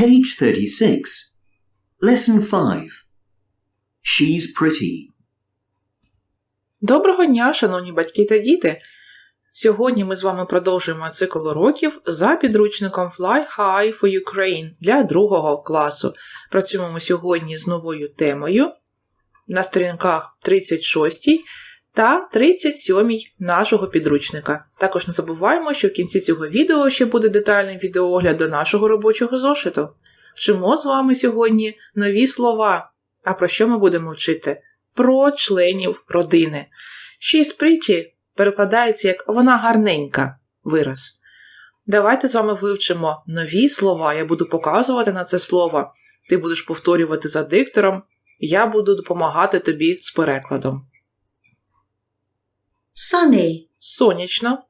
Page 36. Lesson 5. She's pretty. Доброго дня, шановні батьки та діти! Сьогодні ми з вами продовжуємо цикл уроків за підручником Fly High for Ukraine для другого класу. Працюємо ми сьогодні з новою темою на сторінках 36 та 37-й нашого підручника. Також не забуваємо, що в кінці цього відео ще буде детальний відеоогляд до нашого робочого зошиту. Вчимо з вами сьогодні нові слова. А про що ми будемо вчити? Про членів родини. She's pretty перекладається як вона гарненька вираз. Давайте з вами вивчимо нові слова. Я буду показувати на це слово. Ти будеш повторювати за диктором, я буду допомагати тобі з перекладом. Sunny, Сонячно,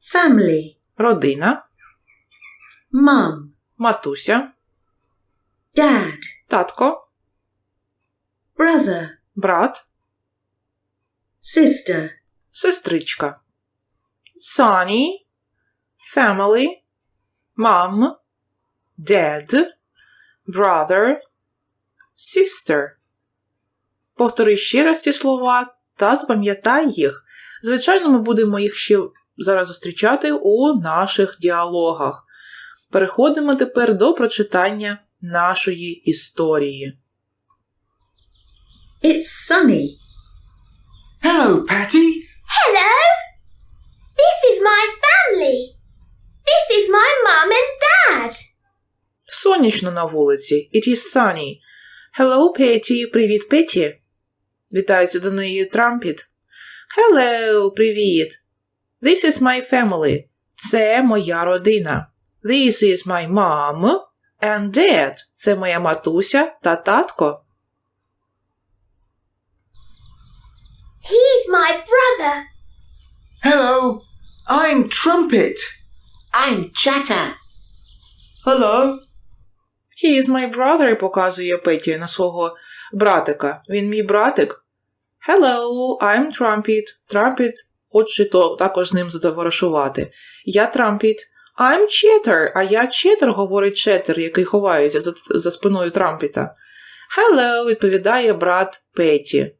family, родина, mum, матуся, dad, татко, brother, брат, sister, сестричка. Sunny, family, mom, dad, brother, sister. Повтори ще раз ці слова та запам'ятай їх. Звичайно, ми будемо їх ще зараз зустрічати у наших діалогах. Переходимо тепер до прочитання нашої історії. it's sunny, Hello, Patty. Hello! This is my family. This is my mum and dad. Сонячно на вулиці. It is sunny. Hello, Петі. Привіт, Петі. Вітається до неї Трампіт. Hello, привіт. This is my family. Це моя родина. This is my mom and dad. Це моя матуся та татко. He's my brother. Hello, I'm Trumpet. I'm Chatter. Hello. He is my brother, показує Петі на свого братика. Він мій братик. Hello, I'm Trumpet. Trumpet хоче то також з ним затоваришувати. Я Trumpet. I'm Chetter, а я Chetter, говорить Chetter, який ховається за, за спиною Трампіта. Hello, відповідає брат Петі.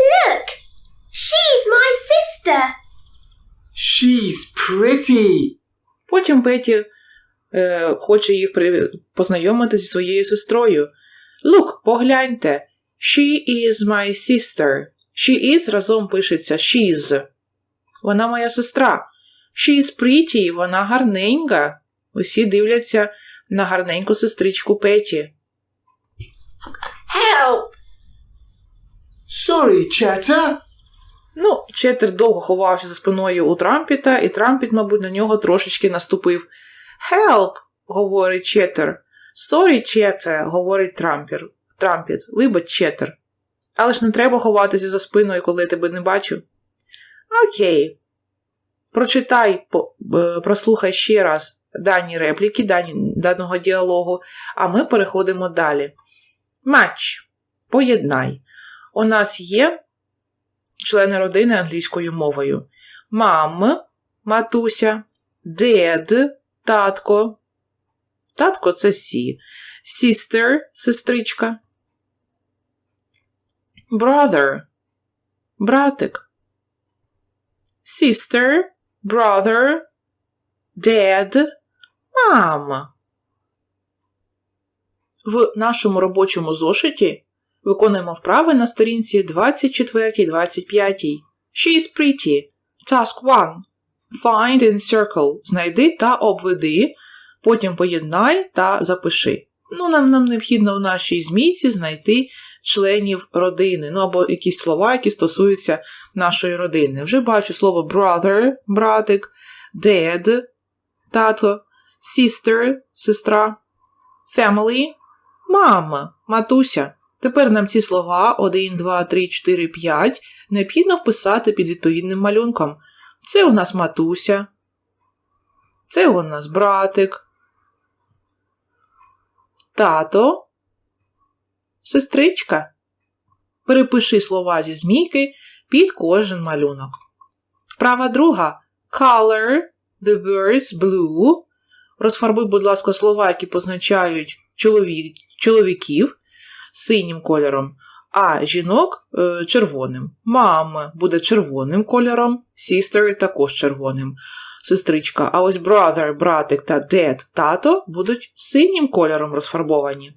Look, she's my sister. She's pretty. Потім Петі е, хоче їх при... познайомити зі своєю сестрою. Look, погляньте. She is my sister. She is разом пишеться she's. Вона моя сестра. She is pretty, вона гарненька. Усі дивляться на гарненьку сестричку Петі. Help! Sorry, Chatter. Ну, Четер довго ховався за спиною у Трампіта, і Трампіт, мабуть, на нього трошечки наступив. Help! говорить Четер. Sorry, Чете, говорить Трампір. Трампіт. Вибач, Четер. Але ж не треба ховатися за спиною, коли я тебе не бачу. Окей. Прочитай, е, прослухай ще раз дані репліки, дані, даного діалогу, а ми переходимо далі. Матч. Поєднай. У нас є члени родини англійською мовою. Мам, матуся, дед, татко. Татко це сі. Sister – сестричка. Brother – братик. Sister, brother, dad, мама. В нашому робочому зошиті виконуємо вправи на сторінці 24-25. She is pretty. Task 1. Find in circle. Знайди та обведи. Потім поєднай та запиши. Ну, нам, нам необхідно в нашій змійці знайти членів родини. Ну або якісь слова, які стосуються нашої родини. Вже бачу слово brother, братик, dad, тато, sister, сестра, family, мама, матуся. Тепер нам ці слова 1, 2, 3, 4, 5 необхідно вписати під відповідним малюнком. Це у нас матуся. Це у нас братик. Тато. Сестричка. Перепиши слова зі змійки під кожен малюнок. Вправа друга. Color the words blue Розфарбуй, будь ласка, слова, які позначають чоловік, чоловіків синім кольором, а жінок е, червоним. Мама буде червоним кольором, sister також червоним. Сестричка, а ось brother, братик та dad, тато будуть синім кольором розфарбовані.